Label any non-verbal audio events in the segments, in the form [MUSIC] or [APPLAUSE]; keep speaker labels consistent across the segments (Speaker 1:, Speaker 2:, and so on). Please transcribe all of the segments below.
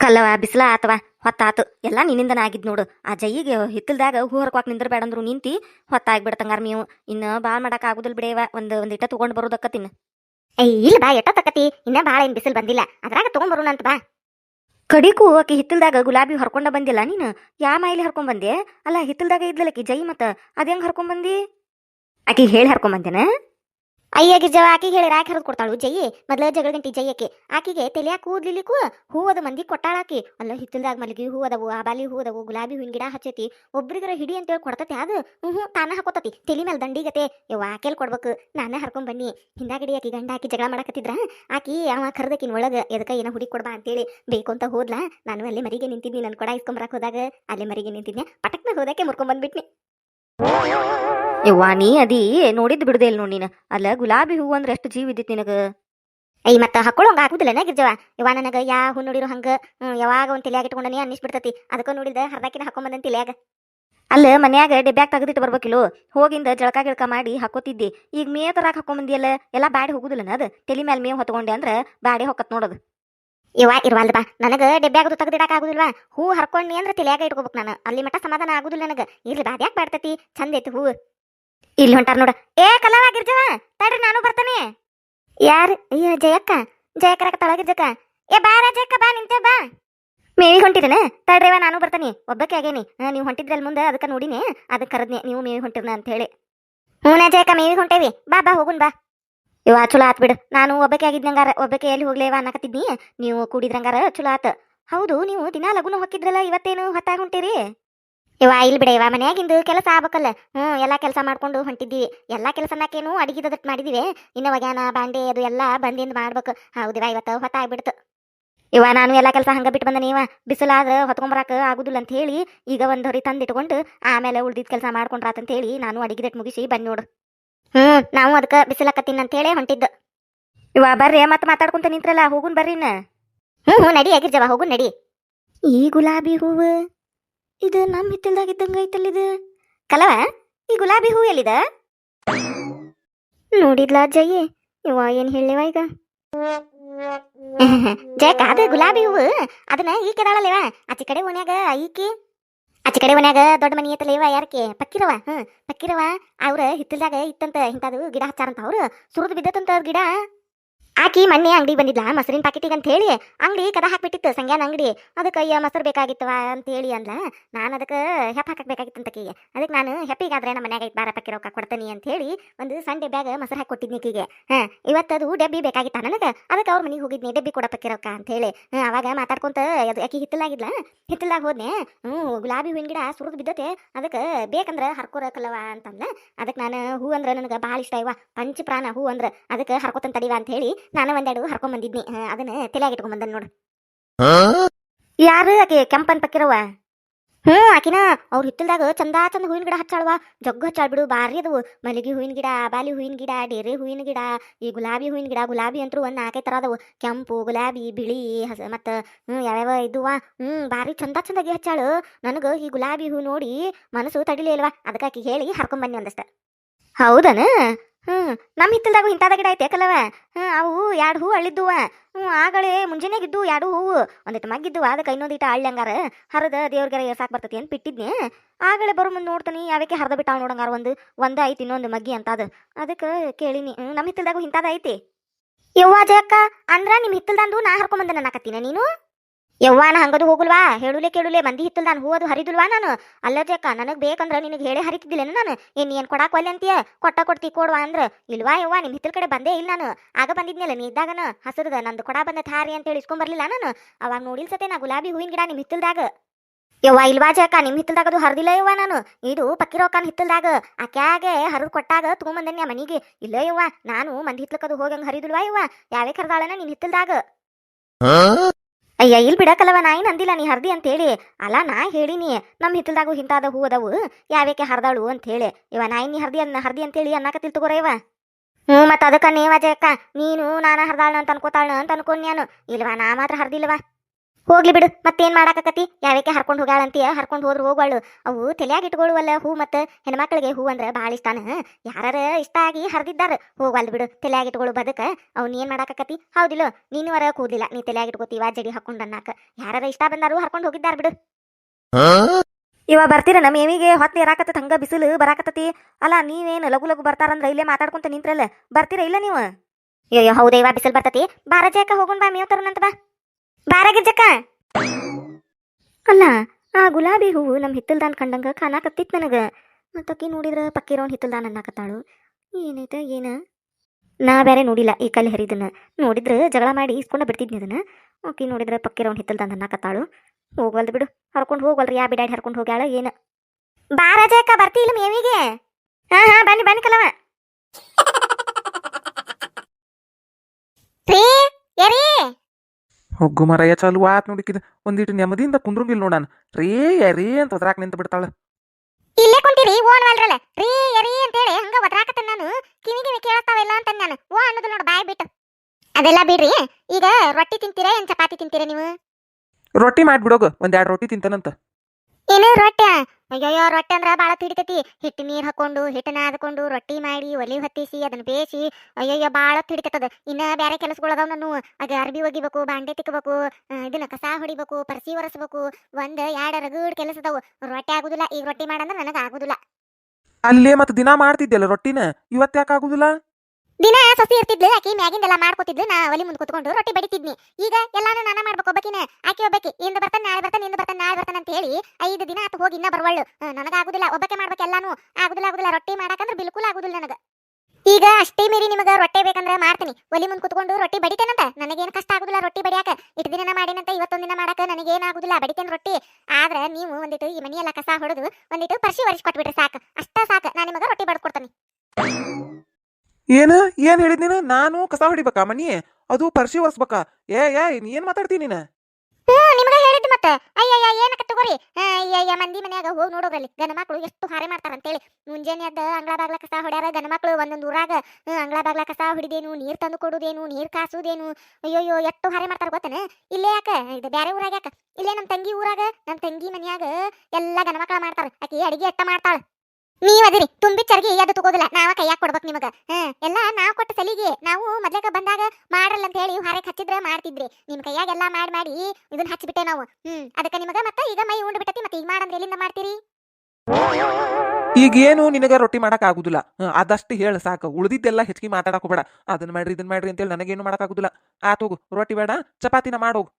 Speaker 1: ಕಲ್ಲವ ಬಿಸಿಲ ಆತವ ಹೊತ್ತಾತು. ಎಲ್ಲ ನಿನ್ನಿಂದನ ಆಗಿದ್ ನೋಡು. ಆ ಜೈಗೆ ಹಿತ್ತಲ್ದಾಗ ಹೂ ಹರ್ಕೊಕ್ ನಿಂದ್ರ ಅಂದ್ರು ನಿಂತಿ ಹೊತ್ತಾಗ್ಬಿಡತಂಗಾರ ನೀವು ಇನ್ನು ಭಾಳ ಮಾಡಕ್ ಆಗುದಿಲ್ಲ ಬಿಡೇವ ಒಂದು ಒಂದ್ ಇಟ್ಟ ತಗೊಂಡ್ ಬರೋದಕ್ಕತ್ತಿನ
Speaker 2: ಏಯ್ ಇಲ್ಲ ಬಾ ಎಟ್ಟ ತಕತಿ. ಇನ್ನ ಬಾಳ ಏನ್ ಬಿಸಿಲು ಬಂದಿಲ್ಲ. ಅದ್ರಾಗ ತಗೊಂಬರೋಣ ಅಂತ ಬಾ.
Speaker 1: ಕಡಿಕು ಆಕಿ ಹಿತ್ತಲ್ದಾಗ ಗುಲಾಬಿ ಹರ್ಕೊಂಡ ಬಂದಿಲ್ಲ ನೀನು? ಯಾ ಮಾಯಿಲಿ ಹರ್ಕೊಂಡ್ ಬಂದೆ? ಅಲ್ಲ ಹಿತ್ತಲ್ದಾಗ ಇದ್ಲಕ್ಕಿ ಜೈ ಮತ್ತ. ಅದ್ ಹೆಂಗ್ ಹರ್ಕೊಂಡ್ ಬಂದಿ? ಆಕಿ ಹೇಳಿ ಹರ್ಕೊಂಡ್ ಬಂದೇನ
Speaker 2: ಜವ ಆಕಿಗೆ ಹೇಳಿ ರಾಕ್ ಹರಿದು ಕೊಡ್ತಾಳು ಜಯ್ಯಿ ಮೊದ್ಲ ಜಗಳ ಗಂಟಿ ಜಯ್ಯಕ್ಕೆ ಆಕಿಗೆ ತಲೆಯಾಗ ಕೂದ್ಲಿಲಿಕ್ಕೂ ಹೂ ಅದ ಮಂದಿ ಕೊಟ್ಟಾಳಾಕಿ ಅಲ್ಲ ಹಿತ್ತಲ್ದಾಗ ಮಲ್ಲಿಗೆ ಹೂ ಅದಾವು ಆಬಾಲಿ ಹೂ ಅದಾವು, ಗುಲಾಬಿ ಹೂವಿನ ಗಿಡ ಹಚ್ಚೈತಿ. ಒಬ್ರಿಗರ ಹಿಡಿ ಅಂತೇಳಿ ಕೊಡ್ತತಿ ಅದು ಹ್ಞೂ ತಾನ ಹಾಕೋತತಿ. ತಲಿ ಮೇಲೆ ದಂಡಿಗತೆ ಯವ್ವ, ಆಕೆಲ್ ಕೊಡ್ಬೇಕು, ನಾನ ಹರ್ಕೊಂಡ್ ಬನ್ನಿ. ಹಿಂದಾಗಡಿ ಆಕಿ ಗಂಡ ಆಕಿ ಜಗಳ ಮಾಡಕತ್ತಿದ್ರ, ಆಕಿ ಅವ ಕರ್ದಕಿನ ಒಳಗ, ಎದಕ ಏನೋ ಹುಡಿ ಕೊಡ್ಬಾ ಅಂತೇಳಿ, ಬೇಕು ಅಂತ ಹೋದ್ಲಾ, ನಾನು ಅಲ್ಲಿ ಮರಿಗೆ ನಿಂತಿದ್ನಿ ನನ್ನ ಕೊಡ ಇಸ್ಕೊಂಬರಕ್ಕೆ ಹೋದಾಗ, ಅಲ್ಲಿ ಮರಿಗೆ ನಿಂತಿದ್ನೆ ಪಟಕ್ನ ಹೋದಕ್ಕೆ ಮುರ್ಕೊಂಡ್ ಬಂದ್ಬಿಟ್ನಿ.
Speaker 1: ಯವ್ವಾ ನೀ ಅದಿ ನೋಡಿದ್ ಬಿಡದೆ ಇಲ್ಲ ನೋಡಿ ನೀನು. ಅಲ್ಲ ಗುಲಾಬಿ ಹೂ ಅಂದ್ರೆ ಎಷ್ಟು ಜೀವ ಇದ್ದಿತ್ತು ನಿನಗ?
Speaker 2: ಐ ಮತ್ತ ಹಾಕೊಳ್ಳೋಂಗ ಆಗುದಿಲ್ಲ ಗಿರ್ಜವ ಇವ ನನಗ ಯಾ ಹೂ ನೋಡಿರೋ ಹಂಗ ಯಾವಾಗ ಒಂದ್ ತಲೆಯಾಗ ಇಟ್ಕೊಂಡನಿ ಅನ್ನಿಸ್ಬಿಡ್ತತಿ. ಅದಕ್ಕ ನೋಡಿದ ಹರ್ದಾಕಿನ ಹಾಕೊಂಬಂದನ್ ತಲೆಯಾಗ.
Speaker 1: ಅಲ್ಲ ಮನ್ಯಾಗ ಡೆಬ್ಯಾಗ್ ತೆಗೆದಿಟ್ಟು ಬರ್ಬೇಕಿಲ್ಲೋ? ಹೋಗಿಂದ ಜಳಕ ಗಿಳಕ ಮಾಡಿ ಹಾಕೋತಿದ್ದಿ. ಈಗ ಮೇವ್ ತರಾಕ ಹಾಕೊಂಬಂದಿಯಲ್ಲ ಎಲ್ಲ ಬ್ಯಾಡಿ ಹೋಗುದಿಲ್ಲ ಅದು? ತಲಿ ಮೇಲೆ ಮೇವ್ ಹೊತ್ಕೊಂಡೆ ಅಂದ್ರ ಬ್ಯಾಡಿ ಹೊಕ್ಕತ್ ನೋಡೋದು
Speaker 2: ಇವ ಇರ್ವಲ್ದ ನನಗ ಡೆಬ್ಯಾಗದು ತೆಗ್ದಿಡಾಕ ಆಗುದಿಲ್ವಾ? ಹೂ ಹರ್ಕೊಂಡಿ ಅಂದ್ರ ತಲೆಯಾಗ ಇಟ್ಕೋಬೇಕು ನಾನು. ಅಲ್ಲಿ ಮಟ್ಟ ಸಮಾಧಾನ ಆಗುದಿಲ್ಲ ನನಗ. ಇರ್ಲಿ ಬಾ ಅದ್ಯಾಕ್ ಬಾಡ್ತತಿ. ಚಂದ ಐತಿ ಹೂ. ಇಲ್ಲಿ ಹೊಂಟಾರ ನೋಡ. ಏ ಕಲಾವ ಗಿರ್ಜವ ತಡ್ರಿ, ನಾನು ಬರ್ತಾನೆ. ಯಾರು? ಅಯ್ಯ, ಜಯಕ್ಕ ಜಯಕ್ಕರಕ ತಳಗಿರ್ಜಕ್ಕ ಏ ಬಾರ ಜಯಕ್ಕ ಬಾ, ನಿಂತೆ, ಬಾ. ಮೇವಿ ಹೊಂಟಿರೇನ ತಡ್ರಿವ ನಾನು ಬರ್ತಾನೆ. ಒಬ್ಬಕ್ಕೆ ಆಗೇನಿ. ನೀವು ಹೊಂಟಿದ್ರಲ್ ಮುಂದೆ, ಅದಕ್ಕೆ ನೋಡಿನಿ. ಅದಕ್ಕೆ ಕರೆದ್ನಿ, ನೀವು ಮೇವಿ ಹೊಂಟಿರ್ನ ಅಂತ ಹೇಳಿ. ಹ್ಞೂ ಜಯಕ್ಕ ಮೇವಿ ಹೊಂಟೇವಿ. ಬಾ ಬಾ, ಹೋಗುನ್, ಬಾ. ಇವ, ಚಲೋ ಆತ್ ಬಿಡು. ನಾನು ಒಬ್ಬಕ್ಕೆ ಆಗಿದ್ನಂಗಾರ, ಒಬ್ಬಕ್ಕೆ ಎಲ್ಲಿ ಹೋಗ್ಲೇವ ಅನ್ನಕತ್ತಿದ್ನಿ. ನೀವು ಕೂಡಿದ್ರಂಗಾರ ಚಲೋ ಆತ. ಹೌದು, ನೀವು ದಿನ ಲಗುನ ಹೊಕ್ಕಿದ್ರಲ್ಲ, ಇವತ್ತೇನು ಹೊತ್ತಾಗ ಹೊಂಟಿರಿ? ಇವ ಇಲ್ಲಿ ಬಿಡ, ಇವ ಮನ್ಯಾಗಿಂದು ಕೆಲಸ ಆಗ್ಬೇಕಲ್ಲ. ಹ್ಞೂ ಎಲ್ಲ ಕೆಲಸ ಮಾಡ್ಕೊಂಡು ಹೊಂಟಿದ್ದೀವಿ. ಎಲ್ಲ ಕೆಲಸನಾಕೇನು ಅಡಿಗೆದಟ್ ಮಾಡಿದಿವಿ. ಇನ್ನು ಒಗ್ಯಾನ, ಬಾಂಡೆ, ಅದು ಎಲ್ಲ ಬಂದಿಂದ ಮಾಡ್ಬೇಕು. ಹೌದಿವ, ಇವತ್ತು ಹೊತ್ತಾಗ್ಬಿಡ್ತು. ಇವ ನಾನು ಎಲ್ಲ ಕೆಲಸ ಹಂಗ ಬಿಟ್ಟು ಬಂದ ನೀವ ಬಿಸಿಲಾದ್ರೆ ಹೊತ್ಕೊಂಬರಾಕ ಆಗುದಿಲ್ಲ ಅಂತ ಹೇಳಿ ಈಗ ಒಂದು ಹೊರಿ ತಂದಿಟ್ಕೊಂಡು ಆಮೇಲೆ ಉಳಿದಿದ್ದ ಕೆಲಸ ಮಾಡ್ಕೊಂಡ್ರಾತಂತ ಹೇಳಿ ನಾನು ಅಡಿಗೆದಟ್ ಮುಗಿಸಿ ಬನ್ನಿ ನೋಡು. ಹ್ಞೂ ನಾವು ಅದಕ್ಕೆ ಅಂತ ಹೇಳೇ ಹೊಂಟಿದ್ದು.
Speaker 1: ಇವ ಬರ್ರಿ, ಮತ್ತೆ ಮಾತಾಡ್ಕೊಂತ ನಿಂತ್ರಲ್ಲ, ಹೋಗುನ್ ಬರ್ರಿ ಇನ್ನ.
Speaker 2: ಹ್ಞೂ ಹ್ಞೂ ನಡಿ, ಆಗಿರ್ಜವ, ಹೋಗುನ್ ನಡಿ.
Speaker 1: ಈ ಗುಲಾಬಿ ಹೂವು ಇದು ನಮ್ಮ ಹಿತ್ತಲ್ದಾಗ ಇದ್ದಂಗ ಐತಲ್ಲ
Speaker 2: ಕಲವ, ಈ ಗುಲಾಬಿ ಹೂ ಎಲ್ಲಿದ?
Speaker 1: ನೋಡಿದ್ಲ ಜಯಿ ಇವ ಏನ್ ಹೇಳಿವ ಈಗ? [LAUGHS]
Speaker 2: ಜಯಕ ಅದ ಗುಲಾಬಿ ಹೂವು, ಅದನ್ನ ಈಕೆದಾಳಲ್ಲೇವ ಆಚೆ ಕಡೆ ಓಣ್ಯಾಗ, ಈಕಿ? ಆಚೆ ಕಡೆ ಓನ್ಯಾಗ ದೊಡ್ಡ ಮನಿ ಐತಲ್ಲ ಯಾರಕ್ಕೆ ಪಕ್ಕಿರವ ಹ್ಮ್ ಪಕ್ಕಿರವ ಅವ್ರ ಹಿತ್ತಲ್ದಾಗ ಇತ್ತಂತ ಇಂಥದ್ದು ಗಿಡ ಹಚ್ಚಾರಂತ ಅವ್ರು, ಸುರಿದು ಬಿದ್ದತಂತ ಗಿಡ. ಆಕಿ ಮೊನ್ನೆ ಅಂಗಡಿ ಬಂದಿದ್ಲ, ಮೊಸರಿನ ಪ್ಯಾಕೆಟಿಗೆ ಅಂತ ಹೇಳಿ ಅಂಗಡಿ ಕದ ಹಾಕ್ಬಿಟ್ಟಿತ್ತು, ಸಂಗ್ಯಾನ ಅಂಗಡಿ. ಅದಕ್ಕೆ ಅಯ್ಯ, ಮೊಸರು ಬೇಕಾಗಿತ್ತವ ಅಂತ ಹೇಳಿ ಅಂದ್ಲ. ನಾನು ಅದಕ್ಕೆ ಹೆಪ್ಪ ಹಾಕಬೇಕಾಗಿತ್ತು ಆಕಿಗೆ. ಅದಕ್ಕೆ ನಾನು ಹೆಪ್ಪಿಗಾದ್ರೆ ನಮ್ಮ ಮನ್ಯಾಗ ಬಾರ ಪಕ್ಕಿ ರೊಕ್ಕ ಕೊಡ್ತೀನಿ ಅಂತ ಹೇಳಿ ಒಂದು ಸಣ್ಣ ಬ್ಯಾಗ್ ಮೊಸರು ಹಾಕಿ ಕೊಟ್ಟಿದ್ನಿ ಆಕಿಗೆ. ಹಾ ಇವತ್ತದು ಡಬ್ಬಿ ಬೇಕಾಗಿತ್ತ ನನಗೆ? ಅದಕ್ಕೆ ಅವ್ರ ಮನೆಗೆ ಹೋಗಿದ್ನಿ, ಡಬ್ಬಿ ಕೊಡಪಕ್ಕಿ ರೊಕ್ಕ ಅಂತ ಹೇಳಿ ಅವಾಗ ಮಾತಾಡ್ಕೊಂತ ಅದು ಆಕಿ ಹಿತ್ತಲಾಗಿದ್ಲ ಹಿತ್ತಲಾಗ ಹೋದ್ನೆ, ಹ್ಞೂ, ಗುಲಾಬಿ ಹೂವಿನ ಗಿಡ ಸುರಿದು ಬಿದ್ದತೆ. ಅದಕ್ಕೆ ಬೇಕಂದ್ರೆ ಹರ್ಕೋರಕಲ್ಲವ ಅಂತಂದ್ಲ. ಅದಕ್ಕೆ ನಾನು ಹೂ ಅಂದ್ರೆ ನನಗೆ ಭಾಳ ಇಷ್ಟ ಇವ. ಪಂಚಪ್ರಾಣ ಹೂ ಅಂದ್ರೆ ಅದಕ್ಕೆ ಹರ್ಕೋತಂತ ತಡಿವ ಅಂತ ಹೇಳಿ ನಾನು ಒಂದೆರಡು ಹರ್ಕೊಂಡ್ ಬಂದಿದ್ನಿ. ಅದನ್ನ ತಲೆಯಾಗಿ ಇಟ್ಕೊಂಡ್ ಬಂದನ್ ನೋಡು
Speaker 1: ಯಾರು ಆಕೆ ಕೆಂಪನ್ ಪಕ್ಕಿರವ
Speaker 2: ಹ್ಮ್ ಆಕಿನ ಅವ್ರ ಹಿತ್ತಲ್ದಾಗ ಚಂದಾ ಚಂದ ಹೂವಿನ ಗಿಡ ಹಚ್ಚಾಳವ. ಜಗ್ಗು ಹಚ್ಚಾಳ ಬಿಡು ಬಾರಿ ಅದವು. ಮಲ್ಲಿಗೆ ಹೂವಿನ ಗಿಡ ಬಾಲಿ ಹೂವಿನ ಗಿಡ ಡೇರೆ ಹೂವಿನ ಗಿಡ ಈ ಗುಲಾಬಿ ಹೂವಿನ ಗಿಡ ಗುಲಾಬಿ ಅಂತೂ ಒಂದ್ ನಾಲ್ಕೈದು ತರ ಅದಾವು. ಕೆಂಪು ಗುಲಾಬಿ ಬಿಳಿ ಹಸ ಮತ್ತ ಹ್ಮ್ ಯಾವ್ಯಾವ ಇದುವ ಹ್ಮ್ ಬಾರಿ ಚಂದ ಚಂದಾಗಿ ಹಚ್ಚಾಳು. ನನಗೆ ಈ ಗುಲಾಬಿ ಹೂ ನೋಡಿ ಮನಸ್ಸು ತಡಿಲೇ ಇಲ್ವಾ? ಅದಕ್ಕೆ ಆಕಿ ಹೇಳಿ ಹರ್ಕೊಂಡ್ ಬನ್ನಿ ಒಂದಷ್ಟ.
Speaker 1: ಹೌದನ? ಹ್ಮ್ ನಮ್ಮ ಹಿತ್ತಲ್ದಾಗ ಇಂಥದ ಗಿಡ ಐತೆ ಕಲವ ಹ್ಮ್, ಅವು ಎರಡು ಹೂ ಅಳ್ಳಿದ್ದುವ. ಹ್ಞೂ ಮುಂಜಾನೆ ಮುಂಜಾನೆಗಿದ್ದು ಎರಡು ಹೂವು. ಒಂದಿಟ್ಟು ಮಗ್ಗಿದ್ದು ಅದಕ್ಕೆ ಇನ್ನೊಂದಿಟ್ಟು ಅಳ್ಳಂಗಾರ ಹರದ ದೇವ್ರಿಗಾರ ಏರ್ಸಾಕ್ ಬರ್ತತಿ ಅಂತ ಬಿಟ್ಟಿದ್ನಿ. ಆಗಳೇ ಬರೋ ಮುಂದೆ ನೋಡ್ತೀನಿ ಯಾವಕ್ಕೆ ಹರದ ಬಿಟ್ಟಾವ ನೋಡಂಗಾರ ಒಂದು. ಒಂದ ಐತಿ, ಇನ್ನೊಂದು ಮಗ್ಗಿ ಅಂತ ಅದು ಅದಕ್ಕೆ ಕೇಳಿನಿ ಹ್ಞೂ ನಮ್ಮ ಹಿತ್ತಲ್ದಾಗೂ ಇಂಥದ ಐತಿ.
Speaker 2: ಯವ್ವ ಜಯಕ್ಕ ಅಂದ್ರ ನಿಮ್ಮ ಹಿತ್ತಲ್ದಂದು ನಾ ಹರ್ಕೊಂಡ್ ಬಂದೆ ಅನ್ನಕತ್ತೀನ ನೀನು? ಯವ್ವ ನಾ ಹಂಗದು ಹೋಗುಲ್ವಾ? ಹೇಳುಲೆ ಕೇಳುಲೆ, ಮಂದಿ ಹಿತ್ತಲ್ದಾನ್ ಹೂ ಅದು ಹರಿದುಲ್ವಾ ನಾನು? ಅಲ್ಲ ನನಗೆ ಬೇಕಂದ್ರ ನಿನಗೆ ಹೇಳಿ ಹರಿತಿದ್ದಿಲ್ಲೇನು ನಾನು? ಏನ್ ಏನ್ ಕೊಡಾಕ್ ಒಲ್ಲೆ ಅಂತೀಯ? ಕೊಟ್ಟ ಕೊಡ್ತಿ ಕೊಡುವ ಅಂದ್ರ? ಇಲ್ವಾ ಯವ್ವ ನಿಮ್ಮ ಹಿತ್ತಲ್ ಕಡೆ ಬಂದೇ ಇಲ್ಲ ನಾನು. ಆಗ ಬಂದಿದ್ನಲ್ಲ ನೀ ಇದ್ದಾಗನ ಹಸಿರದ ನಂದು ಕೊಡ ಬಂದ ಥಾರಿ ಅಂತ ಹೇಳಿ ಇಸ್ಕೊಂಬರ್ಲಿಲ್ಲ ನಾನು. ಅವಾಗ ನೋಡಿಲ್ ಸತೆ ನಾ ಗುಲಾಬಿ ಹೂವಿನ ಗಿಡ ನಿಮ್ ಹಿತ್ತಲ್ದಾಗ. ಯವ್ವ, ಇಲ್ವಾ ಜಕ್ಕ ನಿಮ್ಮ ಹಿತ್ತಲ್ದಾಗ ಅದು ಹರಿದಿಲ್ಲ ಯವ್ವ ನಾನು? ಇದು ಪಕ್ಕಿರೋಕನ್ ಹಿತ್ತಲ್ದಾಗ. ಆಕ್ಯಾಗೆ ಹರಿದು ಕೊಟ್ಟಾಗ ತಗೊಂಬಂದನ್ಯ ಮನಿಗೆ, ಇಲ್ಲ ಯವ್ವ, ನಾನು ಮಂದಿ ಹಿತ್ಲಕ್ಕದು ಹೋಗಂಗ್ ಹರಿದಿಲ್ವಾ ಯವ್ವ? ಯಾವೇ ಕರ್ದಾಳನ ನಿನ್ ಹಿತ್ತಲ್ದಾಗ? ಅಯ್ಯ ಇಲ್ಲಿ ಬಿಡಕಲ್ಲವ ನಾ ನಂದಿಲ್ಲ, ನೀ ಹರ್ದಿ ಅಂತ ಹೇಳಿ ಅಲ್ಲ, ನಾ ಹೇಳಿನಿ ನಮ್ಮ ಹಿತ್ತಲ್ದಾಗು ಹಿಂತಾದ ಹೂ ಅದಾವು. ಯಾವ್ಯಾಕೆ ಹರ್ದಾಳು ಅಂತ ಹೇಳಿ ಇವ ನಾ ನೀ ಹರ್ದಿ ಅನ್ನ ಹರ್ದಿ ಅಂತೇಳಿ ಅನ್ನಕತ್ತಿಲ್ ತಗೋರ ಇವ. ಹ್ಞೂ, ಮತ್ತೆ ಅದಕ್ಕೆ ನೀವಾಜಯಕ್ಕ ಜಯಕ್ಕ. ನೀನು, ನಾನು ಹರ್ದಾಳ ಅಂತ ಅನ್ಕೋತಾಳ ಅಂತ ಅನ್ಕೊಂಡ್ ನಾನು ಇಲ್ವಾ, ನಾ ಮಾತ್ರ ಹರ್ದಿಲ್ವಾ
Speaker 3: ಹೋಗ್ಲಿ ಬಿಡು, ಮತ್ತೇನ್ ಮಾಡಾಕತಿ ಯಾವಕ್ಕೆ ಹರ್ಕೊಂಡು ಹೋಗ್ಯಾಳಂತೀಯ? ಹರ್ಕೊಂಡು ಹೋದ್ರು ಹೋಗ್ವಾಳು. ಅವು ತಲೆಯಾಗಿ ಇಟ್ಕೊಳ್ಳುವಲ್ಲ ಹೂ ಮತ್ತೆ ಹೆಣ್ಮಕ್ಳಿಗೆ ಹೂ ಅಂದ್ರೆ ಭಾಳ ಇಷ್ಟಾನ. ಯಾರ ಇಷ್ಟ ಆಗಿ ಹರಿದಿದ್ದಾರೆ ಹೋಗಲ್ ಬಿಡು. ತಲೆಯಾಗಿ ಇಟ್ಕೊಳ್ಳು ಬದಕ. ಅವ್ ಏನ್ ಮಾಡಾಕತಿ ಹೌದಿಲ್ಲ, ನೀನು ವರ ಕೂದಿಲ್ಲ ನೀ ತಲೆಯಾಗಿ ಇಟ್ಕೋತೀವ, ಜಡಿ ಹಾಕೊಂಡು ಅನ್ನಾಕ. ಯಾರ ಇಷ್ಟ ಬಂದಾರು ಹರ್ಕೊಂಡು ಹೋಗಿದ್ದಾರ ಬಿಡು.
Speaker 2: ಇವ ಬರ್ತೀರ ನಮ್ಮ ಏಮಿಗೆ ಹೊತ್ತು ಇರಾಕತ್ತ ಹಂಗ ಬಿಸಿಲು ಬರಾಕತ್ತತಿ. ಅಲ್ಲ, ನೀವೇನು ಲಘು ಲಘು ಬರ್ತಾರಂದ್ರೆ ಇಲ್ಲೇ ಮಾತಾಡ್ಕೊಂತ ನಿಂತ್ರಲ್ಲ. ಬರ್ತೀರ ಇಲ್ಲ ನೀವು?
Speaker 3: ಅಯ್ಯೋ ಹೌದೇವಾ, ಬಿಸಿಲು ಬರ್ತತಿ. ಬಾರಜಾಕ ಹೋಗೋಣ ಬಾ, ಮೇವ್ ತರೋಣಂತ ಬಾ. ಬಾರ ಗಿರ್ಜಕ್ಕ
Speaker 2: ಅಲ್ಲ, ಆ ಗುಲಾಬಿ ಹೂವು ನಮ್ಮ ಹಿತ್ತಲ್ದಾನ್ ಕಂಡಂಗ ಕಾಣಾಕತ್ತಿತ್ತು ನನಗೆ. ಮತ್ತಕ್ಕಿ ಪಕ್ಕಿ ಪಕ್ಕಿರೋನ್ ಹಿತ್ತಲ್ದಾನ್ ಅನ್ನಕತ್ತಾಳು. ಏನೈತೆ, ಏನ? ನಾ ಬೇರೆ ನೋಡಿಲ್ಲ ಈ ಕಲ್ಲು ಹರಿದನ್ನ. ನೋಡಿದ್ರೆ ಜಗಳ ಮಾಡಿ ಇಸ್ಕೊಂಡ ಬಿಡ್ತಿದ್ನಿ ಅದನ್ನ. ಆಕಿ ಪಕ್ಕಿ ಪಕ್ಕಿರೋನ್ ಹಿತ್ತಲ್ದಾನ್ ಅನ್ನಕತ್ತಾಳು. ಹೋಗಲ್ದು ಬಿಡು. ಹರ್ಕೊಂಡು ಹೋಗಲ್ರಿ ಯಾ ಬಿಡಾಡಿ ಹರ್ಕೊಂಡು ಹೋಗ್ಯಾಳ, ಏನ?
Speaker 3: ಬಾರ ಜಕ್ಕ ಬರ್ತಿ ಇಲ್ಲ ಮೇವಿಗೆ.
Speaker 2: ಹಾ ಹಾ, ಬನ್ನಿ ಬನ್ನಿ ಕಲವ.
Speaker 3: ರೀ ಎರಿ!
Speaker 4: ಹೊಗ್ಗು ಮರಯ್ಯ ಚಾಲು ಆತ್ ನೋಡಿಕಿದ ಒಂದಿಟ್ಟು ನೆಮ್ಮದಿಯಿಂದ ಕುಂದ್ರಂಗಿಲ್ಲ ನೋಡಾನ. ರೇ ರೇ ಅಂತ ಒದ್ರಾಕ್ ನಿಂತ ಬಿಡ್ತಾಳ.
Speaker 3: ಇಲ್ಲೇ ಕುಂತೀರಿ ಓನ್ ಅಲ್ರಲ್ಲ. ರೀ ಅಂತ ಹೇಳಿ ಹಂಗ ಒದ್ರಾಕತ್ತ ನಾನು. ಕಿವಿ ಕಿವಿ ಕೇಳತ್ತಾವಿಲ್ಲ ಅಂತ ನಾನು. ಓ ಅನ್ನೋದು ನೋಡು ಬಾಯ್ ಬಿಟ್ಟು. ಅದೆಲ್ಲ ಬಿಡ್ರಿ. ಈಗ ರೊಟ್ಟಿ ತಿಂತೀರಾ ಏನ್ ಚಪಾತಿ ತಿಂತೀರಾ ನೀವು?
Speaker 4: ರೊಟ್ಟಿ ಮಾಡ್ಬಿಡೋಗ. ಒಂದ್ ಎರಡು ರೊಟ್ಟಿ ತಿಂತಾನಂತ.
Speaker 3: ಏನು ರೊಟ್ಟಿ? ಅಯ್ಯಯ್ಯೋ ರೊಟ್ಟಿ ಅಂದ್ರೆ ಬಾಳ ತಿಡಿತೈತಿ. ಹಿಟ್ಟು ನೀರ್ ಹಾಕೊಂಡು, ಹಿಟ್ಟು ನಾದ್ಕೊಂಡು ರೊಟ್ಟಿ ಮಾಡಿ, ಒಲಿ ಹೊತ್ತಿಸಿ, ಅದನ್ನ ಬೇಯಿಸಿ ಅಯ್ಯಯ್ಯೋ ಬಾಳ ತಿಡಿತದ ಇನ್ನ ಬ್ಯಾರೆ ಕೆಲಸಗಳು ಅದಾವ ನಾನು ಆಗ ಅರ್ಬಿ ಒಗಿಬೇಕು, ಬಾಂಡೆ ತಿಕ್ಕಬೇಕು ಇದನ್ನ ಕಸ ಹೊಡಿಬೇಕು, ಪರ್ಸಿ ಒರೆಸ್ಬೇಕು. ಒಂದ್, ಎರಡ್ ರಗಡ್ ಕೆಲಸ ಅದಾವ. ರೊಟ್ಟಿ ಆಗುದಿಲ್ಲ, ಈಗ ರೊಟ್ಟಿ ಮಾಡಂದ್ರ ನನಗ ಆಗುದಿಲ್ಲ.
Speaker 4: ಅಲ್ಲೇ ಮತ್ತೆ ದಿನಾ ಮಾಡ್ತಿದ್ಯಲ್ಲ ರೊಟ್ಟಿನ? ಇವತ್ತ ಯಾಕೆ ಆಗುದಿಲ್ಲ?
Speaker 3: ದಿನ ಸಸಿ ಇರ್ತಿದ್ಲು, ಆಕಿ ಮ್ಯಾಗಿಂದೆಲ್ಲ ಮಾಡ್ಕೊತಿದ್ಲು, ನಾ ಒಲಿ ಮುಂದೆ ಕುತ್ಕೊಂಡು ರೊಟ್ಟಿ ಬಡಿತಿದ್ನಿ. ಈಗ ಎಲ್ಲಾನು ನಾನ ಮಾಡ್ಬೇಕು, ಒಬ್ಬಕಿನ, ಆಕಿ ಒಬ್ಬಕಿ, ಇಂದ ಬರ್ತಾನೆ, ನಾಳೆ ಬರ್ತಾನೆ, ಇಂದ ಬರ್ತಾನೆ, ನಾಳೆ ಬರ್ತಾನೆ ಅಂತ ಹೇಳಿ ಐದು ದಿನ ಆತ ಹೋಗಿ ಇನ್ನ ನನಗ ಆಗುದಿಲ್ಲ ಒಬ್ಬಕ್ಕೆ ಮಾಡ್ಬೇಕು ಎಲ್ಲಾನು ಆಗುದಿಲ್ಲ ಆಗುದಿಲ್ಲ, ರೊಟ್ಟಿ ಮಾಡಕಂದ್ರೆ ಬಿಲ್ಕುಲ್ ಆಗುದಿಲ್ಲ ನನಗ. ಈಗ ಅಷ್ಟೇ ಮೀರಿ ನಿಮಗ ರೊಟ್ಟಿ ಬೇಕಂದ್ರೆ ಮಾಡ್ತೀನಿ. ಒಲಿ ಮುಂದೆ ಕುತ್ಕೊಂಡು ರೊಟ್ಟಿ ಬಡಿತೇನಂತ? ನನಗೇನು ಕಷ್ಟ ಆಗುದಿಲ್ಲ ರೊಟ್ಟಿ ಬಡಿಯಾಕ. ಇಟ್ಟು ದಿನ ಮಾಡಿನಂತ, ಇವತ್ತೊಂದು ದಿನ ಮಾಡಾಕ ನನಗೇನು ಆಗುದಿಲ್ಲ, ಬಡಿತೇನೆ ರೊಟ್ಟಿ. ಆದ್ರೆ ನೀವು ಒಂದಿಟ್ಟು ಈ ಮನೆಯೆಲ್ಲ ಕಸ ಹೊಡೆದು, ಒಂದಿಟ್ಟು ಪರ್ಸಿ ಒರೆಸಿ ಕೊಟ್ಬಿಟ್ರಿ ಸಾಕು. ಅಷ್ಟ ಸಾಕು ನಾನು ನಿಮಗೆ ರೊಟ್ಟಿ ಬಡ್ಕೊಡ್ತೀನಿ.
Speaker 4: ಏನ? ಏನ್ ಹೇಳಿದ್ ನೀನು? ನಾನು ಕಸ ಹೊಡಿಬೇಕಾ ಮನಿ? ಅದು ಪರ್ಸಿ ಒರ್ಸ್ಬೇಕಾ? ಏ ಏ ಏನ್ ಮಾತಾಡ್ತೀನಿ ನೀನ?
Speaker 3: ಹ್ಮ್ ನಿಮಗೆ ಹೇಳಿದ್ ಮತ್ತ. ಅಯ್ಯಯ್ಯ ಏನ ಕಟ್ಟಗೋರಿ ಅಯ್ಯಯ್ಯ, ಮಂದಿ ಮನ್ಯಾಗ ಹೋಗಿ ನೋಡೋಗ್ರಲ್ಲಿ ಗಂಡ ಮಕ್ಕಳು ಎಷ್ಟು ಹಾರೆ ಮಾಡ್ತಾರ ಅಂತೇಳಿ. ಮುಂಜಾನೆ ಅದ ಅಂಗಳ ಬಾಗ್ಲ ಕಸ ಹೊಡ್ಯಾರ ಗಂಡ ಮಕ್ಕಳು ಒಂದೊಂದು ಊರಾಗ. ಅಂಗಳ ಬಾಗ್ಲ ಕಸ ಹೊಡಿದೇನು, ನೀರ್ ತಂದು ಕೊಡುದೇನು, ನೀರ್ ಕಾಸುದೇನು. ಅಯ್ಯೋಯ್ಯೋ, ಎಷ್ಟು ಹಾರೆ ಮಾಡ್ತಾರ ಗೊತ್ತನ? ಇಲ್ಲೇ ಯಾಕ? ಇದು ಬ್ಯಾರೆ ಊರಾಗ ಯಾಕ? ಇಲ್ಲೇ ನಮ್ಮ ತಂಗಿ ಊರಾಗ ನಮ್ಮ ತಂಗಿ ಮನ್ಯಾಗ ಎಲ್ಲಾ ಗಂಡ ಮಕ್ಕಳ ಮಾಡ್ತಾರ. ಆಕಿ ಅಡಿಗೆ ಎಟ್ಟ ಮಾಡ್ತಾಳ. ನೀವ್ ಅದಿರಿ, ತುಂಬಿ ಚರ್ಗಿ ಅದು ತಗೋದಿಲ್ಲ, ನಾವ ಕೈಯಾಗ ಕೊಡ್ಬೇಕು ನಿಮಗ. ಎಲ್ಲಾ ನಾವ್ ಕೊಟ್ಟ ಸಲಿಗೆ ನಾವು ಮೊದ್ಲಕ ಬಂದಾಗ ಮಾಡ್ರಲ್ಲ ಅಂತ ಹೇಳಿ ಹಾರೆ ಹಚ್ಚಿದ್ರೆ ಮಾಡ್ತಿದ್ರಿ. ನಿಮ್ ಕೈಯಾಗ ಎಲ್ಲಾ ಮಾಡಿ ಮಾಡಿ ಇದನ್ನ ಹಚ್ಚಿಬಿಟ್ಟೆ ನಾವು. ಹ್ಮ್, ಅದಕ್ಕ ನಿಮಗ ಮತ್ತ ಈಗ ಮೈ ಉಂಡ್ ಬಿಟ್ಟತಿ, ಮತ್ತೆ ಈಗ ಮಾಡಂದ್ರೆ ಎಲ್ಲಿಂದ ಮಾಡ್ತೀರಿ?
Speaker 4: ಈಗ ಏನು ನಿನಗ ರೊಟ್ಟಿ ಮಾಡಕ್ ಆಗುದಿಲ್ಲ. ಅದಷ್ಟು ಹೇಳ ಸಾಕು. ಉಳಿದಿದ್ದೆಲ್ಲ ಹೆಚ್ಚಿಗೆ ಮಾತಾಡಕ್ ಹೋಗ್ಬೇಡ. ಅದನ್ನ ಮಾಡ್ರಿ ಇದನ್ನ ಮಾಡ್ರಿ ಅಂತೇಳಿ ನನಗೇನು ಮಾಡಕ್ ಆಗುದಿಲ್ಲ. ಆತ್ ಹೋಗು, ರೊಟ್ಟಿ ಬೇಡ, ಚಪಾತಿನ ಮಾಡೋಗು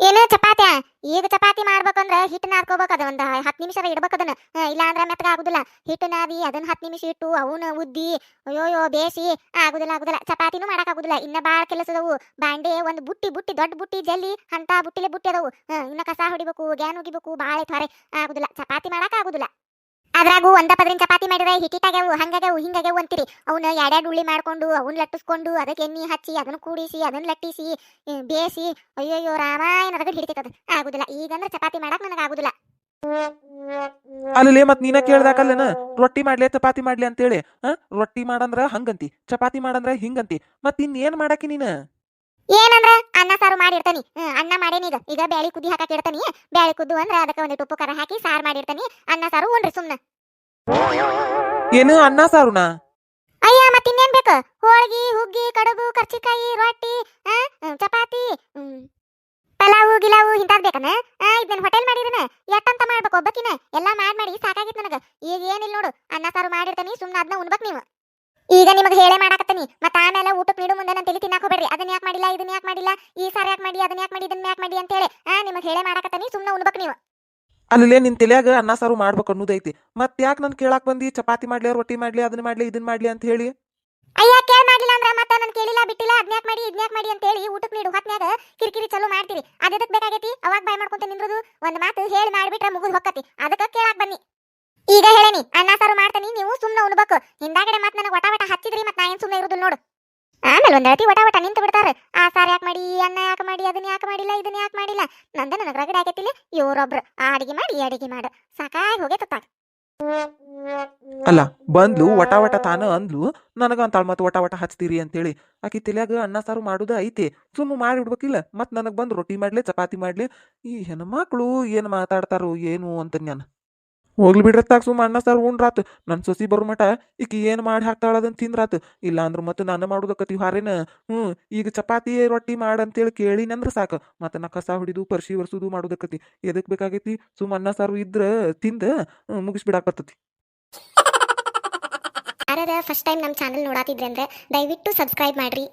Speaker 3: ಏನು ಚಪಾತಿ ಈಗ ಚಪಾತಿ ಮಾಡ್ಬೇಕಂದ್ರೆ ಹಿಟ್ಟು ನಾದ್ಕೋಬೇಕು ಅದ ಒಂದು ಹತ್ತು ನಿಮಿಷ ಇಡ್ಬೇಕು ಅದನ್ನ. ಇಲ್ಲ ಅಂದ್ರೆ ಮೆತ್ತಗ ಆಗುದಿಲ್ಲ. ಹಿಟ್ಟು ನಾದಿ ಅದನ್ನ ಹತ್ತು ನಿಮಿಷ ಇಟ್ಟು ಅವನ್ನ ಉದ್ದಿ ಅಯ್ಯೋಯೋ ಬೇಸಿ ಆಗುದಿಲ್ಲ ಆಗುದಿಲ್ಲ. ಚಪಾತಿನೂ ಮಾಡಕ್ ಆಗುದಿಲ್ಲ. ಇನ್ನ ಬಾಳ ಕೆಲಸ ಅದಾವು. ಬಾಂಡೆ ಒಂದು ಬುಟ್ಟಿ ಬುಟ್ಟಿ, ದೊಡ್ಡ ಬುಟ್ಟಿ, ಜಲ್ಲಿ ಅಂತ ಬುಟ್ಟಿಲೆ ಬುಟ್ಟಿ ಅದಾವು. ಇನ್ನ ಕಸ ಹೊಡಿಬೇಕು, ಗ್ಯಾನ್ ಉಗಿಬೇಕು, ಬಾಳೆ ಐತ್ವಾರೆ ಆಗುದಿಲ್ಲ. ಚಪಾತಿ ಮಾಡಕ್ ಆಗುದಿಲ್ಲ. ಅದ್ರಾಗೂ ಒಂದ ಪದ್ರಿನ ಚಪಾತಿ ಮಾಡಿದ್ರೆ ಹಿಟ್ಟಿಟ್ಟಾಗ್ಯಾವು, ಹಂಗಾಗ್ಯಾವು, ಹಿಂಗಾಗ್ಯಾವು ಅಂತೀರಿ. ಅವನ್ನ ಎರಡೆರಡು ಉಳ್ಳಿ ಮಾಡ್ಕೊಂಡು ಅವನ್ನ ಲಟ್ಟಿಸ್ಕೊಂಡು, ಅದಕ್ಕೆ ಎಣ್ಣೆ ಹಚ್ಚಿ, ಅದನ್ನ ಕೂಡಿಸಿ, ಅದನ್ನ ಲಟ್ಟಿಸಿ ಬೇಯಿಸಿ, ಅಯ್ಯಯ್ಯೋ, ರಾಮಾಯಣ ರಗಡ್ ಹಿಡಿತೈತದ ಆಗುದಿಲ್ಲ. ಈಗಂದ್ರ ಚಪಾತಿ ಮಾಡಕ್ ನನಗ ಆಗುದಿಲ್ಲ.
Speaker 4: ಅಲ್ಲೇ ಮತ್ ನೀನ ಕೇಳ್ದಾಕಲ್ಲೇನ? ರೊಟ್ಟಿ ಮಾಡ್ಲಿ ಚಪಾತಿ ಮಾಡ್ಲಿ ಅಂತೇಳಿ ರೊಟ್ಟಿ ಮಾಡಂದ್ರ ಹಂಗಂತಿ, ಚಪಾತಿ ಮಾಡಂದ್ರ ಹಿಂಗಂತಿ. ಮತ್ ಇನ್ನೇನ್ ಮಾಡಾಕಿ ನೀನ?
Speaker 3: ಏನಂದ್ರ? ಅನ್ನ ಸಾರು ಮಾಡಿರ್ತಾನಿ. ಹ್ಮ್, ಅನ್ನ ಮಾಡೇನಿ ಈಗ. ಬ್ಯಾಳಿ ಕುದಿ ಹಾಕಕ್ ಇಡ್ತಾನಿ. ಬ್ಯಾಳಿ ಕುದ್ದು ಅಂದ್ರ ಅದಕ್ಕೆ ಒಂದಿಟ್ಟು ಉಪ್ಪು ಖಾರ ಹಾಕಿ ಸಾರು ಮಾಡಿರ್ತಾನಿ. ಅನ್ನ ಸಾರು ಉಂಡ್ರಿ ಸುಮ್ನ.
Speaker 4: ಏನು ಅನ್ನ ಸಾರುನ?
Speaker 3: ಅಯ್ಯ ಮತ್ ಇನ್ನೇನ್ ಬೇಕು? ಹೋಳ್ಗಿ ಹುಗ್ಗಿ ಕಡುಬು ಕರ್ಚಿಕಾಯಿ ರೊಟ್ಟಿ ಚಪಾತಿ ಹ್ಮ್, ಪಲಾವು ಗಿಲಾವು ಇಂತಾದ್ ಬೇಕನ? ಇದನ್ನ ಹೋಟೆಲ್ ಮಾಡಿರನ ಎಟ್ಟಂತ ಮಾಡ್ಬೇಕು ಒಬ್ಬಕಿನ? ಎಲ್ಲಾ ಮಾಡ್ ಮಾಡಿ ಸಾಕಾಗಿತ್ತು ನನಗ. ಈಗ ಏನಿಲ್ಲ ನೋಡು ಅನ್ನ ಸಾರು ಮಾಡಿರ್ತಾನಿ ಸುಮ್ನ ಅದನ್ನ ಉಣ್ಬೇಕು ನೀವು. ಈಗ ನಿಮಗೆ ಹೇಳೇ ಮಾಡಾಕತ್ತೀನಿ. ಮತ್ತೆ ಆಮೇಲೆ ಊಟಕ್ಕೆ ನೀಡು ಮುಂದೆ ನಾನು ತಿಳಿ ತಿನ್ನಾಕ ಹೋಗ್ಬೇಡ್ರಿ. ಅದನ್ನ ಯಾಕೆ ಮಾಡಿಲ್ಲ ಇದನ್ನ ಯಾಕೆ ಮಾಡಿಲ್ಲ ಈ ಸಾರ್ ಯಾಕೆ ಮಾಡಿ ಅದನ್ನ ಯಾಕೆ ಮಾಡಿ ಇದನ್ನ ಯಾಕೆ ಮಾಡಿ ಅಂತ ಹೇಳಿ ಆ ನಿಮಗೆ ಹೇಳೇ ಮಾಡಾಕತ್ತೀನಿ. ಸುಮ್ಮನೆ ಉಣ್ಬೇಕು ನೀವು.
Speaker 4: ಅಲ್ಲೇ ನಿನ್ ತಲೆಯಾಗ ಅನ್ನ ಸಾರು ಮಾಡ್ಬೇಕು ಅನ್ನೋದೈತಿ. ಮತ್ತೆ ಯಾಕೆ ನಾನು ಕೇಳಾಕ್ ಬಂದಿ? ಚಪಾತಿ ಮಾಡ್ಲಿ ರೊಟ್ಟಿ ಮಾಡ್ಲಿ ಅದನ್ನ ಮಾಡ್ಲಿ ಇದನ್ನ ಮಾಡ್ಲಿ ಅಂತ ಹೇಳಿ.
Speaker 3: ಅಯ್ಯ ಕೇಳ ಮಾಡಿಲ್ಲ ಅಂದ್ರೆ ಮತ್ತೆ ನಾನು ಕೇಳಿಲ್ಲ ಬಿಟ್ಟಿಲ್ಲ ಅದ್ನ್ಯಾಕ್ ಮಾಡಿ ಇದ್ನ್ಯಾಕ್ ಮಾಡಿ ಅಂತ ಹೇಳಿ ಊಟಕ್ಕೆ ನೀಡು. ಹೊತ್ನ್ಯಾಗ ಕಿರಿಕಿರಿ ಚಲೋ ಮಾಡ್ತೀರಿ. ಅದಕ್ಕೆ ಬೇಕಾಗೈತಿ? ಅವಾಗ ಬಾಯ್ ಮಾಡ್ಕೊಂತ ನಿಂದ್ರದು? ಒಂದ್ ಮಾತು ಹೇಳಿ ಮಾಡ್ಬಿಟ್ರೆ ಮುಗಿದ್ ಹೊಕ್ಕತಿ. ಅದಕ್ಕೆ ಕೇಳಾಕ್ ಬನ್ನಿ. ಈಗ ಹೇಳೇನಿ ಅನ್ನ ಸಾರು ಮಾಡ್ತಾನಿ, ನೀವು ಸುಮ್ಮನೆ ಉಣ್ಬೇಕು. ಹಿಂದಾಗಡೆ ಮತ್ತೆ ನನಗೆ ವಟ ವಟ ಹಚ್ಚಿದ್ರಿ ಮತ್ತೆ ನಾ ಏನ್ ಸುಮ್ಮನೆ ಇರುದಿಲ್ಲ ನೋಡು. ಆಮೇಲೆ ಒಂದ್ ಹೇಳ್ತಿ ವಟ ವಟ ನಿಂತು ಬಿಡ್ತಾರ. ಆ ಸಾರ್ ಯಾಕೆ ಮಾಡಿ ಅನ್ನ ಯಾಕೆ ಮಾಡಿ ಅದನ್ನ ಯಾಕೆ ಮಾಡಿಲ್ಲ ಇದನ್ನ ಯಾಕೆ ಮಾಡಿಲ್ಲ. ನಂದ ನನಗೆ ರಗಡೆ ಆಗೈತಿಲ್ಲ, ಇವರೊಬ್ರು, ಆ ಅಡಿಗೆ ಮಾಡಿ, ಈ ಅಡಿಗೆ ಮಾಡು. ಸಾಕಾಗಿ ಹೋಗೈತತ್ತಾಗ
Speaker 4: ಅಲ್ಲ, ಬಂದ್ಲು, ವಟ ವಟ ತಾನ ಅಂದ್ಲು, ನನಗ ಮತ್ತೆ ಮತ್ ವಟ ವಟ ಹಚ್ತೀರಿ ಅಂತೇಳಿ. ಆಕಿ ತಲ್ಯಾಗ ಅನ್ನ ಸಾರು ಮಾಡುದ ಐತೆ ಸುಮ್ಮ ಮಾಡಿ ಬಿಡ್ಬೇಕಿಲ್ಲ ಮತ್ ನನಗ್ ಬಂದ್ ರೊಟ್ಟಿ ಮಾಡ್ಲಿ, ಚಪಾತಿ ಮಾಡ್ಲಿ. ಈ ಹೆಣ್ಮಕ್ಳು ಏನ್ ಮಾತಾಡ್ತಾರೋ, ಏನು ಅಂತ ನಾನು ಹೋಗ್ಲಿ ಬಿಡ್ರತ್ತಾಗ ಸುಮ್ಮ ಅಣ್ಣ ಸಾರು ಉಂಡ್ರಾತು ನನ್ ಸೊಸಿ ಬರು ಮಟ ಈಕಿ ಏನ್ ಮಾಡಿ ಹಾಕ್ತಾಳ ಅದನ್ನು ತಿಂದ್ರಾತು. ಇಲ್ಲ ಮತ್ತ ಮತ್ತೆ ನಾನು ಮಾಡೋದಕ್ಕತ್ತೀವಿ ಹಾರೇನ? ಹ್ಮ್ ಈಗ ಚಪಾತಿ ರೊಟ್ಟಿ ಮಾಡಂತೇಳಿ ಕೇಳಿನಂದ್ರ ಸಾಕು. ಮತ್ತೆ ನಾ ಕಸ ಹೊಡಿದು, ಪರ್ಶಿ ಒರ್ಸುದು ಮಾಡೋದಕ್ಕತಿ ಎದಕ್ ಬೇಕಾಗೈತಿ? ಸುಮ್ಮ ಅನ್ನ ಸಾರು ಇದ್ರ ತಿಂದ ಮುಗಿಸ್ಬಿಡಾಕ್
Speaker 3: ಯಾರ್ಯಾರ ಫಸ್ಟ್ ಟೈಮ್ ನಮ್ಮ ಚಾನಲ್ ನೋಡಾತಿದ್ರೆ ಅಂದ್ರೆ ದಯವಿಟ್ಟು ಸಬ್ಸ್ಕ್ರೈಬ್ ಮಾಡ್ರಿ.